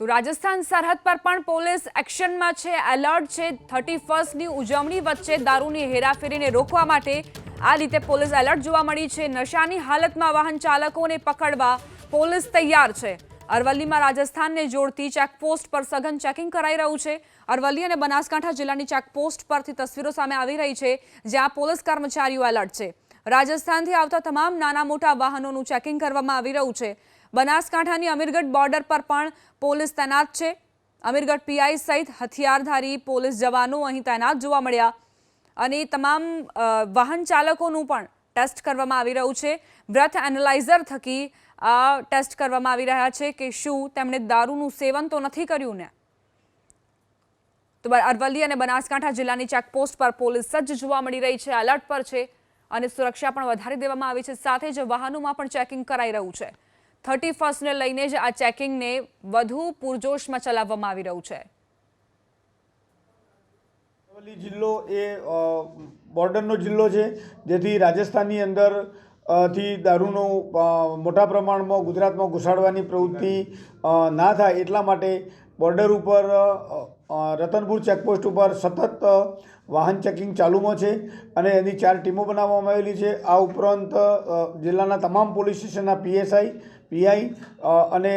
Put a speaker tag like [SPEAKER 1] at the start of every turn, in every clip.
[SPEAKER 1] તો રાજસ્થાન સરહદ પર પણ પોલીસ એક્શનમાં છે, એલર્ટ છે. થર્ટી ફર્સ્ટની ઉજવણી વચ્ચે દારૂની હેરાફેરીને રોકવા માટે આ રીતે પોલીસ એલર્ટ જોવા મળી છે. નશાની હાલતમાં વાહન ચાલકોને પકડવા પોલીસ તૈયાર છે. અરવલ્લીમાં રાજસ્થાનને જોડતી ચેકપોસ્ટ પર સઘન ચેકિંગ કરાઈ રહ્યું છે. અરવલ્લી અને બનાસકાંઠા જિલ્લાની ચેકપોસ્ટ પરથી તસવીરો સામે આવી રહી છે, જ્યાં પોલીસ કર્મચારીઓ એલર્ટ છે. રાજસ્થાનથી આવતા તમામ નાના મોટા વાહનોનું ચેકિંગ કરવામાં આવી રહ્યું છે. બનાસકાંઠાની અમીરગઢ બોર્ડર પર પણ પોલીસ તૈનાત છે. અમીરગઢ પીઆઈ સહિત હથિયારધારી પોલીસ જવાનો અહીં તૈનાત જોવા મળ્યા અને તમામ વાહન ચાલકોનું પણ ટેસ્ટ કરવામાં આવી રહ્યું છે. બ્રથ એનાલાઇઝર થકી ટેસ્ટ કરવામાં આવી રહ્યા છે કે શું તેમણે દારૂનું સેવન તો નથી કર્યું ને? તો અરવલ્લી અને બનાસકાંઠા જિલ્લાની ચેકપોસ્ટ પર પોલીસ સજ્જ જોવા મળી રહી છે, એલર્ટ પર છે અને સુરક્ષા પણ વધારી દેવામાં આવી છે. સાથે જ વાહનોમાં પણ ચેકિંગ કરાઈ રહ્યું છે. થર્ટી ફર્સ્ટને લઈને જ આ ચેકિંગને વધુ પૂરજોશમાં ચલાવવામાં આવી રહ્યું છે.
[SPEAKER 2] અરવલ્લી જિલ્લો એ બોર્ડરનો જિલ્લો છે, જેથી રાજસ્થાનની અંદરથી દારૂનો મોટા પ્રમાણમાં ગુજરાતમાં ઘુસાડવાની પ્રવૃત્તિ ના થાય એટલા માટે બોર્ડર ઉપર રતનપુર ચેકપોસ્ટ ઉપર સતત વાહન ચેકિંગ ચાલુમાં છે અને એની ચાર ટીમો બનાવવામાં આવેલી છે. આ ઉપરાંત જિલ્લાના તમામ પોલીસ સ્ટેશનના પીએસઆઈ પીઆઈ અને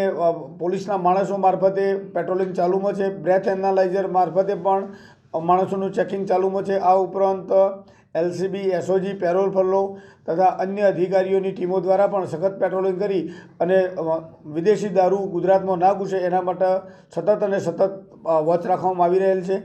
[SPEAKER 2] પોલીસના માણસો મારફતે પેટ્રોલિંગ ચાલુમાં છે, બ્રેથ એનાલાઇઝર મારફતે પણ માણસોનું ચેકિંગ ચાલુમાં છે. આ ઉપરાંત એલસીબી, એસઓજી, પેરોલ ફલ્લો તથા અન્ય અધિકારીઓની ટીમો દ્વારા પણ સખત પેટ્રોલિંગ કરી અને વિદેશી દારૂ ગુજરાતમાં ના ઘૂસે એના માટે સતત અને સતત વોચ રાખવામાં આવી રહેલ છે.